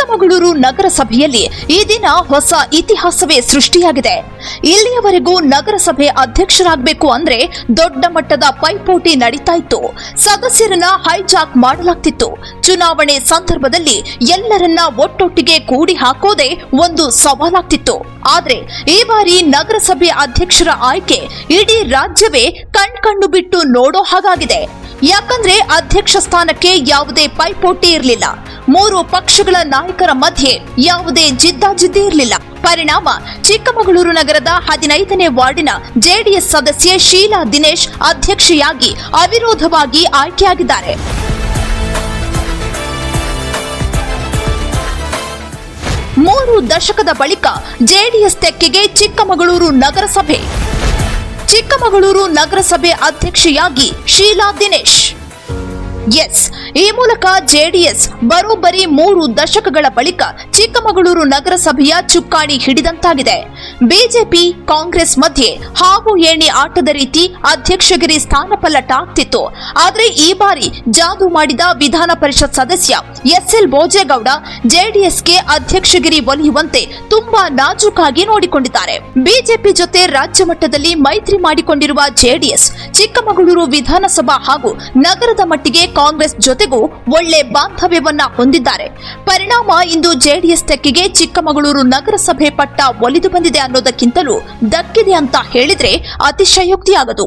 ಚಿಕ್ಕಮಗಳೂರು ನಗರಸಭೆಯಲ್ಲಿ ಈ ದಿನ ಹೊಸ ಇತಿಹಾಸವೇ ಸೃಷ್ಟಿಯಾಗಿದೆ. ಇಲ್ಲಿಯವರೆಗೂ ನಗರಸಭೆ ಅಧ್ಯಕ್ಷರಾಗಬೇಕು ಅಂದ್ರೆ ದೊಡ್ಡ ಮಟ್ಟದ ಪೈಪೋಟಿ ನಡೀತಾ ಇತ್ತು. ಸದಸ್ಯರನ್ನ ಹೈಜಾಕ್ ಮಾಡಲಾಗ್ತಿತ್ತು. ಚುನಾವಣೆ ಸಂದರ್ಭದಲ್ಲಿ ಎಲ್ಲರನ್ನ ಒಟ್ಟೊಟ್ಟಿಗೆ ಕೂಡಿ ಹಾಕೋದೇ ಒಂದು ಸವಾಲಾಗ್ತಿತ್ತು. ಆದ್ರೆ ಈ ಬಾರಿ ನಗರಸಭೆ ಅಧ್ಯಕ್ಷರ ಆಯ್ಕೆ ಇಡೀ ರಾಜ್ಯವೇ ಕಣ್ಕಂಡು ಬಿಟ್ಟು ನೋಡೋ ಹಾಗಾಗಿದೆ. ಯಾಕಂದ್ರೆ ಅಧ್ಯಕ್ಷ ಸ್ಥಾನಕ್ಕೆ ಯಾವುದೇ ಪೈಪೋಟಿ ಇರಲಿಲ್ಲ. ಮೂರು ಪಕ್ಷಗಳ ನಾಯಕರ ಮಧ್ಯೆ ಯಾವುದೇ ಜಿದ್ದಾಜಿದ್ದಿ ಇರಲಿಲ್ಲ. ಪರಿಣಾಮ ಚಿಕ್ಕಮಗಳೂರು ನಗರದ ಹದಿನೈದನೇ ವಾರ್ಡಿನ ಜೆಡಿಎಸ್ ಸದಸ್ಯೆ ಶೀಲಾ ದಿನೇಶ್ ಅಧ್ಯಕ್ಷೆಯಾಗಿ ಅವಿರೋಧವಾಗಿ ಆಯ್ಕೆಯಾಗಿದ್ದಾರೆ. ಮೂರು ದಶಕದ ಬಳಿಕ ಜೆಡಿಎಸ್ ತೆಕ್ಕೆಗೆ ಚಿಕ್ಕಮಗಳೂರು ನಗರಸಭೆ. ಚಿಕ್ಕಮಗಳೂರು ನಗರಸಭೆ ಅಧ್ಯಕ್ಷೆಯಾಗಿ ಶೀಲಾ ದಿನೇಶ್. ಎಸ್. ಈ ಮೂಲಕ ಜೆಡಿಎಸ್ ಬರೋಬ್ಬರಿ ಮೂರು ದಶಕಗಳ ಬಳಿಕ ಚಿಕ್ಕಮಗಳೂರು ನಗರಸಭೆಯ ಚುಕ್ಕಾಣಿ ಹಿಡಿದಂತಾಗಿದೆ. ಬಿಜೆಪಿ ಕಾಂಗ್ರೆಸ್ ಮಧ್ಯೆ ಹಾವು ಏಣಿ ಆಟದ ರೀತಿ ಅಧ್ಯಕ್ಷಗಿರಿ ಸ್ಥಾನಪಲ್ಲಟ ಆಗ್ತಿತ್ತು. ಆದರೆ ಈ ಬಾರಿ ಜಾದು ಮಾಡಿದ ವಿಧಾನ ಪರಿಷತ್ ಸದಸ್ಯ ಎಸ್ಎಲ್ ಭೋಜೇಗೌಡ ಜೆಡಿಎಸ್ಗೆ ಅಧ್ಯಕ್ಷಗಿರಿ ಒಲಿಯುವಂತೆ ತುಂಬಾ ನಾಜೂಕಾಗಿ ನೋಡಿಕೊಂಡಿದ್ದಾರೆ. ಬಿಜೆಪಿ ಜೊತೆ ರಾಜ್ಯ ಮಟ್ಟದಲ್ಲಿ ಮೈತ್ರಿ ಮಾಡಿಕೊಂಡಿರುವ ಜೆಡಿಎಸ್, ಚಿಕ್ಕಮಗಳೂರು ವಿಧಾನಸಭಾ ಹಾಗೂ ನಗರದ ಮಟ್ಟಿಗೆ ಕಾಂಗ್ರೆಸ್ ಜೊತೆಗೂ ಒಳ್ಳೆ ಬಾಂಧವ್ಯವನ್ನ ಹೊಂದಿದ್ದಾರೆ. ಪರಿಣಾಮ ಇಂದು ಜೆಡಿಎಸ್ ತೆಕ್ಕಿಗೆ ಚಿಕ್ಕಮಗಳೂರು ನಗರಸಭೆ ಪಟ್ಟ ಒಲಿದು ಬಂದಿದೆ ಅನ್ನೋದಕ್ಕಿಂತಲೂ ದಕ್ಕಿದೆ ಅಂತ ಹೇಳಿದ್ರೆ ಅತಿಶಯೋಕ್ತಿಯಾಗದು.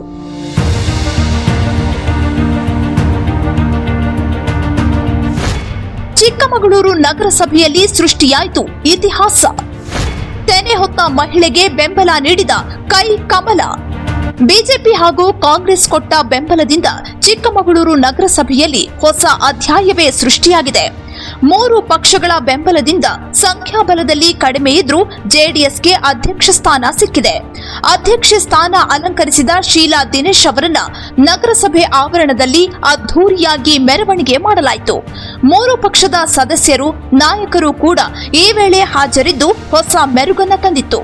ಚಿಕ್ಕಮಗಳೂರು ನಗರಸಭೆಯಲ್ಲಿ ಸೃಷ್ಟಿಯಾಯಿತು ಇತಿಹಾಸ. ತೆನೆ ಹೊತ್ತ ಮಹಿಳೆಗೆ ಬೆಂಬಲ ನೀಡಿದ ಕೈ ಕಮಲ. ಬಿಜೆಪಿ ಹಾಗೂ ಕಾಂಗ್ರೆಸ್ ಕೊಟ್ಟ ಬೆಂಬಲದಿಂದ ಚಿಕ್ಕಮಗಳೂರು ನಗರಸಭೆಯಲ್ಲಿ ಹೊಸ ಅಧ್ಯಾಯವೇ ಸೃಷ್ಟಿಯಾಗಿದೆ. ಮೂರು ಪಕ್ಷಗಳ ಬೆಂಬಲದಿಂದ ಸಂಖ್ಯಾಬಲದಲ್ಲಿ ಕಡಿಮೆ ಇದ್ರೂ ಜೆಡಿಎಸ್ಗೆ ಅಧ್ಯಕ್ಷ ಸ್ಥಾನ ಸಿಕ್ಕಿದೆ. ಅಧ್ಯಕ್ಷ ಸ್ಥಾನ ಅಲಂಕರಿಸಿದ ಶೀಲಾ ದಿನೇಶ್ ಅವರನ್ನ ನಗರಸಭೆ ಆವರಣದಲ್ಲಿ ಅದ್ಧೂರಿಯಾಗಿ ಮೆರವಣಿಗೆ ಮಾಡಲಾಯಿತು. ಮೂರು ಪಕ್ಷದ ಸದಸ್ಯರು ನಾಯಕರು ಕೂಡ ಈ ವೇಳೆ ಹಾಜರಿದ್ದು ಹೊಸ ಮೆರುಗನ್ನ ತಂದಿತ್ತು.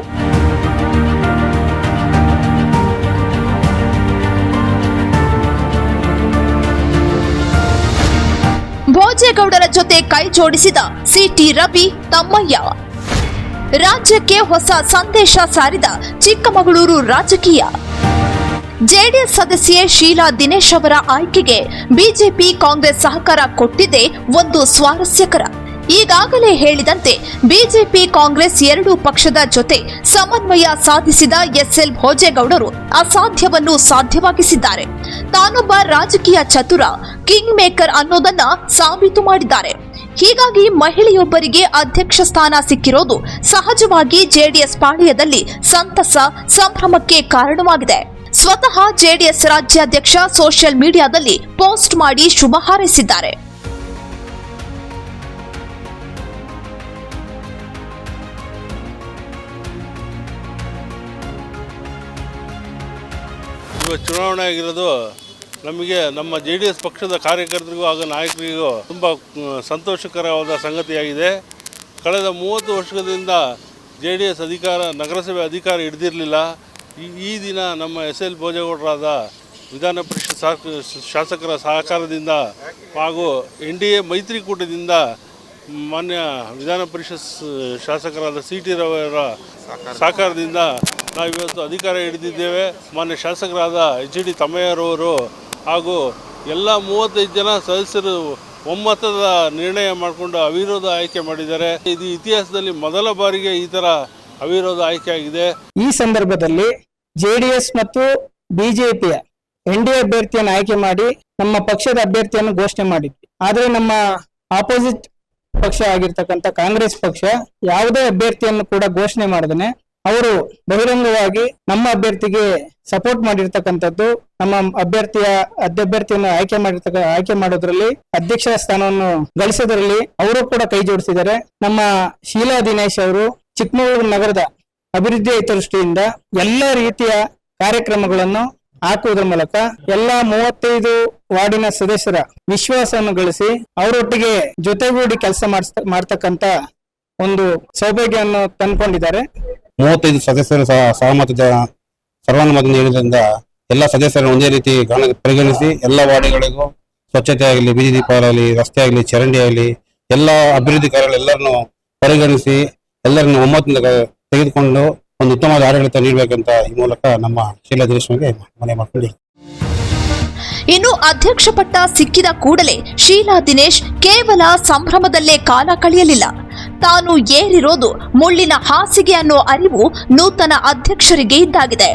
ಭೋಜೇಗೌಡರ ಜೊತೆ ಕೈ ಜೋಡಿಸಿದ ಸಿಟಿ ರವಿ ತಮ್ಮಯ್ಯ. ರಾಜ್ಯಕ್ಕೆ ಹೊಸ ಸಂದೇಶ ಸಾರಿದ ಚಿಕ್ಕಮಗಳೂರು ರಾಜಕೀಯ. ಜೆಡಿಎಸ್ ಸದಸ್ಯೆ ಶೀಲಾ ದಿನೇಶ್ ಅವರ ಆಯ್ಕೆಗೆ ಬಿಜೆಪಿ ಕಾಂಗ್ರೆಸ್ ಸಹಕಾರ ಕೊಟ್ಟಿದೆ ಒಂದು ಸ್ವಾರಸ್ಯಕರ. ಈಗಾಗಲೇ ಹೇಳಿದಂತೆ ಬಿಜೆಪಿ ಕಾಂಗ್ರೆಸ್ ಎರಡೂ ಪಕ್ಷದ ಜೊತೆ ಸಮನ್ವಯ ಸಾಧಿಸಿದ ಎಸ್ಎಲ್ ಭೋಜೇಗೌಡರು ಅಸಾಧ್ಯವನ್ನು ಸಾಧ್ಯವಾಗಿಸಿದ್ದಾರೆ. ತಾನೊಬ್ಬ ರಾಜಕೀಯ ಚತುರ, ಕಿಂಗ್ ಮೇಕರ್ ಅನ್ನೋದನ್ನ ಸಾಬೀತು ಮಾಡಿದ್ದಾರೆ. ಹೀಗಾಗಿ ಮಹಿಳೆಯೊಬ್ಬರಿಗೆ ಅಧ್ಯಕ್ಷ ಸ್ಥಾನ ಸಿಕ್ಕಿರೋದು ಸಹಜವಾಗಿ ಜೆಡಿಎಸ್ ಪಾಳ್ಯದಲ್ಲಿ ಸಂತಸ, ಸಂಭ್ರಮಕ್ಕೆ ಕಾರಣವಾಗಿದೆ. ಸ್ವತಃ ಜೆಡಿಎಸ್ ರಾಜ್ಯಾಧ್ಯಕ್ಷ ಸೋಷಿಯಲ್ ಮೀಡಿಯಾದಲ್ಲಿ ಪೋಸ್ಟ್ ಮಾಡಿ ಶುಭ ಹಾರೈಸಿದ್ದಾರೆ. ಇವತ್ತು ಚುನಾವಣೆ ಆಗಿರೋದು ನಮಗೆ ನಮ್ಮ ಜೆ ಡಿ ಎಸ್ ಪಕ್ಷದ ಕಾರ್ಯಕರ್ತರಿಗೂ ಹಾಗೂ ನಾಯಕರಿಗೂ ತುಂಬ ಸಂತೋಷಕರವಾದ ಸಂಗತಿಯಾಗಿದೆ. ಕಳೆದ ಮೂವತ್ತು ವರ್ಷದಿಂದ ಜೆ ಡಿ ಎಸ್ ಅಧಿಕಾರ, ನಗರಸಭೆ ಅಧಿಕಾರ ಹಿಡಿದಿರಲಿಲ್ಲ. ಈ ದಿನ ನಮ್ಮ ಎಸ್ ಎಲ್ ಭೋಜೇಗೌಡರಾದ ವಿಧಾನ ಪರಿಷತ್ ಶಾಸಕರ ಸಹಕಾರದಿಂದ ಹಾಗೂ ಎನ್ ಡಿ ಎ ಮೈತ್ರಿಕೂಟದಿಂದ ಮಾನ್ಯ ವಿಧಾನ ಪರಿಷತ್ ಶಾಸಕರಾದ ಸಿ ಟಿ ರವರ ಸಹಕಾರದಿಂದ ನಾವು ಇವತ್ತು ಅಧಿಕಾರ ಹಿಡಿದಿದ್ದೇವೆ. ಮಾನ್ಯ ಶಾಸಕರಾದ ಎಚ್ ಡಿ ತಮ್ಮಯ್ಯರವರು ಹಾಗೂ ಎಲ್ಲ ಮೂವತ್ತೈದು ಜನ ಸದಸ್ಯರು ಒಮ್ಮತದ ನಿರ್ಣಯ ಮಾಡಿಕೊಂಡು ಅವಿರೋಧ ಆಯ್ಕೆ ಮಾಡಿದ್ದಾರೆ. ಇದು ಇತಿಹಾಸದಲ್ಲಿ ಮೊದಲ ಬಾರಿಗೆ ಈ ತರ ಅವಿರೋಧ ಆಯ್ಕೆ ಆಗಿದೆ. ಈ ಸಂದರ್ಭದಲ್ಲಿ ಜೆಡಿಎಸ್ ಮತ್ತು ಬಿಜೆಪಿಯ ಎನ್ ಡಿ ಅಭ್ಯರ್ಥಿಯನ್ನು ಆಯ್ಕೆ ಮಾಡಿ ನಮ್ಮ ಪಕ್ಷದ ಅಭ್ಯರ್ಥಿಯನ್ನು ಘೋಷಣೆ ಮಾಡಿದ್ವಿ. ಆದರೆ ನಮ್ಮ ಆಪೋಸಿಟ್ ಪಕ್ಷ ಆಗಿರ್ತಕ್ಕಂಥ ಕಾಂಗ್ರೆಸ್ ಪಕ್ಷ ಯಾವುದೇ ಅಭ್ಯರ್ಥಿಯನ್ನು ಕೂಡ ಘೋಷಣೆ ಮಾಡದೇನೆ ಅವರು ಬಹಿರಂಗವಾಗಿ ನಮ್ಮ ಅಭ್ಯರ್ಥಿಗೆ ಸಪೋರ್ಟ್ ಮಾಡಿರ್ತಕ್ಕಂಥದ್ದು, ನಮ್ಮ ಅಭ್ಯರ್ಥಿಯ ಅಭ್ಯರ್ಥಿಯನ್ನು ಆಯ್ಕೆ ಮಾಡಿರ್ತಕ್ಕ, ಆಯ್ಕೆ ಮಾಡೋದ್ರಲ್ಲಿ ಅಧ್ಯಕ್ಷ ಸ್ಥಾನವನ್ನು ಗಳಿಸೋದ್ರಲ್ಲಿ ಅವರು ಕೂಡ ಕೈ ಜೋಡಿಸಿದ್ದಾರೆ. ನಮ್ಮ ಶೀಲಾ ದಿನೇಶ್ ಅವರು ಚಿಕ್ಕಮಗಳೂರು ನಗರದ ಅಭಿವೃದ್ಧಿ ಹಿತದೃಷ್ಟಿಯಿಂದ ಎಲ್ಲ ರೀತಿಯ ಕಾರ್ಯಕ್ರಮಗಳನ್ನು ಹಾಕುವುದರ ಮೂಲಕ ಎಲ್ಲಾ ಮೂವತ್ತೈದು ವಾರ್ಡಿನ ಸದಸ್ಯರ ವಿಶ್ವಾಸವನ್ನು ಗಳಿಸಿ ಅವರೊಟ್ಟಿಗೆ ಜೊತೆಗೂಡಿ ಕೆಲಸ ಮಾಡತಕ್ಕಂತ ಒಂದು ಸೌಭಾಗ್ಯವನ್ನು ತಂದ್ಕೊಂಡಿದ್ದಾರೆ. ಮೂವತ್ತೈದು ಸದಸ್ಯರು ಸಹ ಸಹಮತದ ಸರ್ವಾನುಮತ ನೀಡಿದ್ರಿಂದ ಎಲ್ಲ ಸದಸ್ಯರನ್ನು ಒಂದೇ ರೀತಿ ಪರಿಗಣಿಸಿ ಎಲ್ಲ ವಾರ್ಡ್ಗಳಿಗೂ ಸ್ವಚ್ಛತೆ ಆಗಲಿ, ಬೀದಿ ದೀಪ ಆಗಲಿ, ರಸ್ತೆ ಆಗಲಿ, ಚರಂಡಿ ಆಗಲಿ, ಎಲ್ಲ ಅಭಿವೃದ್ಧಿ ಕಾರ್ಯಗಳೆಲ್ಲರನ್ನು ಪರಿಗಣಿಸಿ ಎಲ್ಲರನ್ನು ಒಮ್ಮತದಿಂದ ತೆಗೆದುಕೊಂಡು ಒಂದು ಉತ್ತಮವಾದ ಆಡಳಿತ ನೀಡಬೇಕಂತ ಈ ಮೂಲಕ ನಮ್ಮ ಶೀಲಾ ದೇಶಮಿಗೆ ಮನೆ ಮಾಡ್ಕೊಳ್ಳಿ. ಇನ್ನು ಅಧ್ಯಕ್ಷ ಪಟ್ಟ ಸಿಕ್ಕಿದ ಕೂಡಲೇ ಶೀಲಾ ದಿನೇಶ್ ಕೇವಲ ಸಂಭ್ರಮದಲ್ಲೇ ಕಾಲ ಕಳೆಯಲಿಲ್ಲ. ತಾನು ಏರಿರೋದು ಮುಳ್ಳಿನ ಹಾಸಿಗೆ ಅನ್ನೋ ಅರಿವು ನೂತನ ಅಧ್ಯಕ್ಷರಿಗೆ ಇದ್ದಾಗಿದೆ.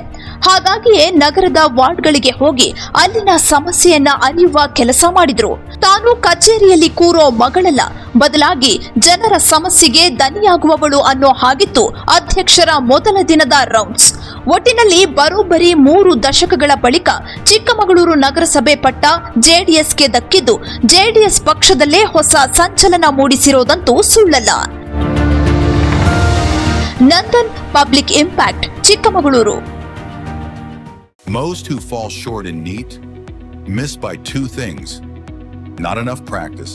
ಹಾಗಾಗಿಯೇ ನಗರದ ವಾರ್ಡ್ಗಳಿಗೆ ಹೋಗಿ ಅಲ್ಲಿನ ಸಮಸ್ಯೆಯನ್ನ ಅರಿಯುವ ಕೆಲಸ ಮಾಡಿದ್ರು. ತಾನು ಕಚೇರಿಯಲ್ಲಿ ಕೂರೋ ಮಗಳಲ್ಲ ಬದಲಾಗಿ ಜನರ ಸಮಸ್ಯೆಗೆ ದನಿಯಾಗುವವಳು ಅನ್ನೋ ಹಾಗಿತ್ತು ಅಧ್ಯಕ್ಷರ ಮೊದಲ ದಿನದ ರೌಂಡ್ಸ್. ಒಟ್ಟಿನಲ್ಲಿ ಬರೋಬ್ಬರಿ ಮೂರು ದಶಕಗಳ ಬಳಿಕ ಚಿಕ್ಕಮಗಳೂರು ನಗರಸಭೆ ಪಟ್ಟ ಜೆಡಿಎಸ್ಗೆ ದಕ್ಕಿದ್ದು ಜೆಡಿಎಸ್ ಪಕ್ಷದಲ್ಲೇ ಹೊಸ ಸಂಚಲನ ಮೂಡಿಸಿರೋದಂತೂ ಸುಳ್ಳಲ್ಲ. Nandan public impact Chikkamagaluru. Most who fall short in NEAT miss by two things. Not enough practice,